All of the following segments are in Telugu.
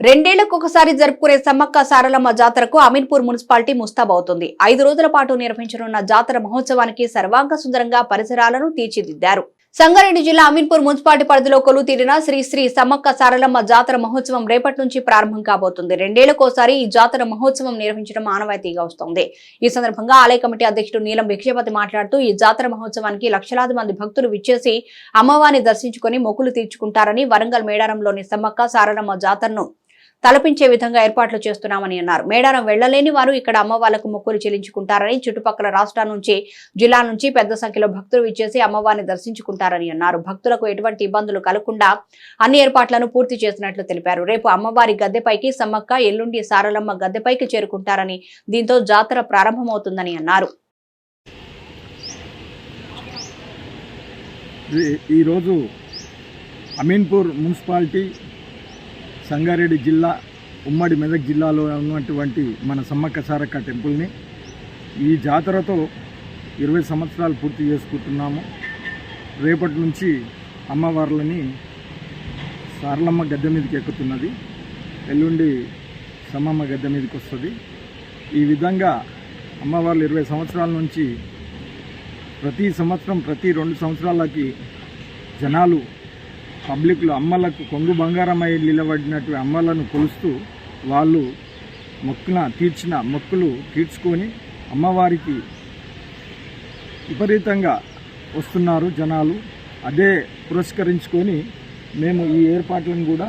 రెండేళ్ళకు ఒకసారి జరుపుకునే సమ్మక్క సారలమ్మ జాతరకు అమీన్పూర్ మున్సిపాలిటీ ముస్తాబవుతుంది. ఐదు రోజుల పాటు నిర్వహించనున్న జాతర మహోత్సవానికి సర్వాంగ సుందరంగా పరిసరాలను తీర్చిదిద్దారు. సంగారెడ్డి జిల్లా అమీన్పూర్ మున్సిపాలిటీ పరిధిలో కొలుతీరిన శ్రీశ్రీ శ్రీ శ్రీ సమ్మక్క సారలమ్మ జాతర మహోత్సవం రేపటి నుంచి ప్రారంభం కాబోతుంది. రెండేళ్ళకోసారి ఈ జాతర మహోత్సవం నిర్వహించడం ఆనవాయితీగా వస్తోంది. ఈ సందర్భంగా ఆలయ కమిటీ అధ్యక్షుడు నీలం భిక్షపతి మాట్లాడుతూ ఈ జాతర మహోత్సవానికి లక్షలాది మంది భక్తులు విచ్చేసి అమ్మవారిని దర్శించుకుని మొక్కులు తీర్చుకుంటారని వరంగల్ మేడారంలోని సమ్మక్క సారలమ్మ జాతరను తలపించే విధంగా ఏర్పాట్లు చేస్తున్నామని అన్నారు. మేడారం వెళ్ళలేని వారు ఇక్కడ అమ్మవార్లకు మొక్కులు చెల్లించుకుంటారని చుట్టుపక్కల రాష్ట్రాల నుంచి జిల్లా నుంచి పెద్ద సంఖ్యలో భక్తులు విచ్చేసి అమ్మవారిని దర్శించుకుంటారని అన్నారు. భక్తులకు ఎటువంటి ఇబ్బందులు కలగకుండా అన్ని ఏర్పాట్లను పూర్తి చేసినట్లు తెలిపారు. రేపు అమ్మవారి గద్దెపైకి సమ్మక్క ఎల్లుండి సారలమ్మ గద్దెపైకి చేరుకుంటారని దీంతో జాతర ప్రారంభమవుతుందని అన్నారు. ఈరోజు అమీన్పూర్ మున్సిపాలిటీ సంగారెడ్డి జిల్లా ఉమ్మడి మెదక్ జిల్లాలో ఉన్నటువంటి మన సమ్మక్క సారక్క టెంపుల్ని ఈ జాతరతో ఇరవై సంవత్సరాలు పూర్తి చేసుకుంటున్నాము. రేపటి నుంచి అమ్మవార్లని సారలమ్మ గద్దె మీదకి ఎక్కుతున్నది. ఎల్లుండి సమ్మమ్మ గద్దె మీదకి వస్తుంది. ఈ విధంగా అమ్మవార్లు ఇరవై సంవత్సరాల నుంచి ప్రతి సంవత్సరం ప్రతి రెండు సంవత్సరాలకి జనాలు పబ్లిక్లో అమ్మలకు కొంగు బంగారమై నిలబడినట్టు అమ్మలను కొలుస్తూ వాళ్ళు మొక్కున తీర్చిన మొక్కులు తీర్చుకొని అమ్మవారికి విపరీతంగా వస్తున్నారు జనాలు. అదే పురస్కరించుకొని మేము ఈ ఏర్పాట్లను కూడా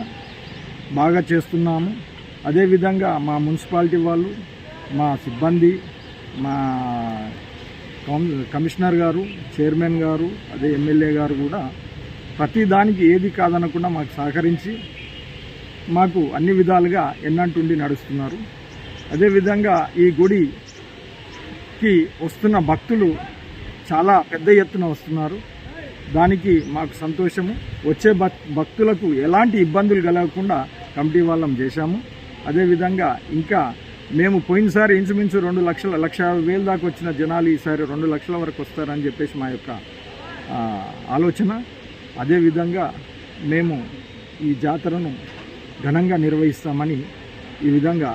బాగా చేస్తున్నాము. అదేవిధంగా మా మున్సిపాలిటీ వాళ్ళు మా సిబ్బంది మా కమిషనర్ గారు చైర్మన్ గారు అదే ఎమ్మెల్యే గారు కూడా ప్రతి దానికి ఏది కాదనకుండా మాకు సహకరించి మాకు అన్ని విధాలుగా ఎన్నంటుండి నడుస్తున్నారు. అదేవిధంగా ఈ గుడికి వస్తున్న భక్తులు చాలా పెద్ద ఎత్తున వస్తున్నారు. దానికి మాకు సంతోషము. వచ్చే భక్తులకు ఎలాంటి ఇబ్బందులు కలగకుండా కమిటీ వాళ్ళం చేశాము. అదేవిధంగా ఇంకా మేము పోయినసారి ఇంచుమించు రెండు లక్షల లక్ష వేల దాకా వచ్చిన జనాలు ఈసారి రెండు లక్షల వరకు వస్తారని చెప్పేసి మా యొక్క ఆలోచన. అదేవిధంగా మేము ఈ జాతరను ఘనంగా నిర్వహిస్తామని ఈ విధంగా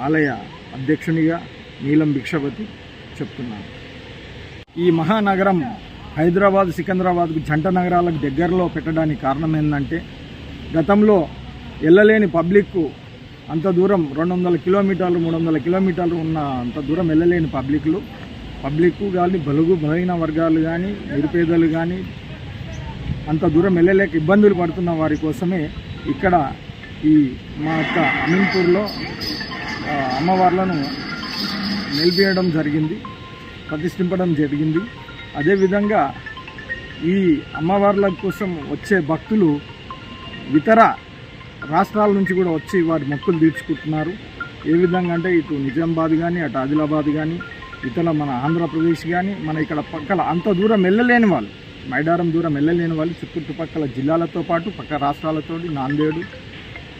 ఆలయ అధ్యక్షునిగా నీలం భిక్షపతి చెప్తున్నాను ఈ మహానగరం హైదరాబాద్ సికింద్రాబాద్కు జంట నగరాలకు దగ్గరలో పెట్టడానికి కారణం ఏంటంటే గతంలో వెళ్ళలేని పబ్లిక్కు అంత దూరం రెండు వందల కిలోమీటర్లు మూడు వందల కిలోమీటర్లు ఉన్న అంత దూరం వెళ్ళలేని పబ్లిక్లు పబ్లిక్ కానీ బలుగు బలహీన వర్గాలు కానీ నిరుపేదలు కానీ అంత దూరం వెళ్ళలేక ఇబ్బందులు పడుతున్న వారి కోసమే ఇక్కడ ఈ మా యొక్క అమీన్పూర్లో అమ్మవార్లను నిలిపేయడం జరిగింది ప్రతిష్ఠింపడం జరిగింది. అదేవిధంగా ఈ అమ్మవార్ల కోసం వచ్చే భక్తులు ఇతర రాష్ట్రాల నుంచి కూడా వచ్చి వారి మొక్కులు తీర్చుకుంటున్నారు. ఏ విధంగా అంటే ఇటు నిజామాబాద్ కానీ అటు ఆదిలాబాద్ కానీ ఇతర మన ఆంధ్రప్రదేశ్ కానీ మన ఇక్కడ పక్కల అంత దూరం వెళ్ళలేని వాళ్ళు. మైడారం దూరం వెళ్ళలేని వాళ్ళు చుట్టుపక్కల జిల్లాలతో పాటు పక్క రాష్ట్రాలతో నాందేడు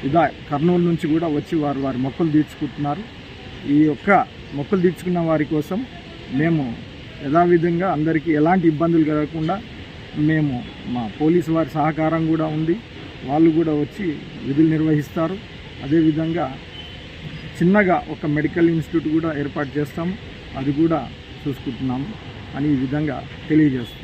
ఇదా కర్నూలు నుంచి కూడా వచ్చి వారు వారి మొక్కలు తీర్చుకుంటున్నారు. ఈ యొక్క మొక్కలు తీర్చుకున్న వారి కోసం మేము యథావిధంగా అందరికీ ఎలాంటి ఇబ్బందులు కలగకుండా మేము మా పోలీసు వారి సహకారం కూడా ఉంది. వాళ్ళు కూడా వచ్చి విధులు నిర్వహిస్తారు. అదేవిధంగా చిన్నగా ఒక మెడికల్ ఇన్స్టిట్యూట్ కూడా ఏర్పాటు చేస్తాము. అది కూడా చూసుకుంటున్నాము అని ఈ విధంగా తెలియజేస్తాం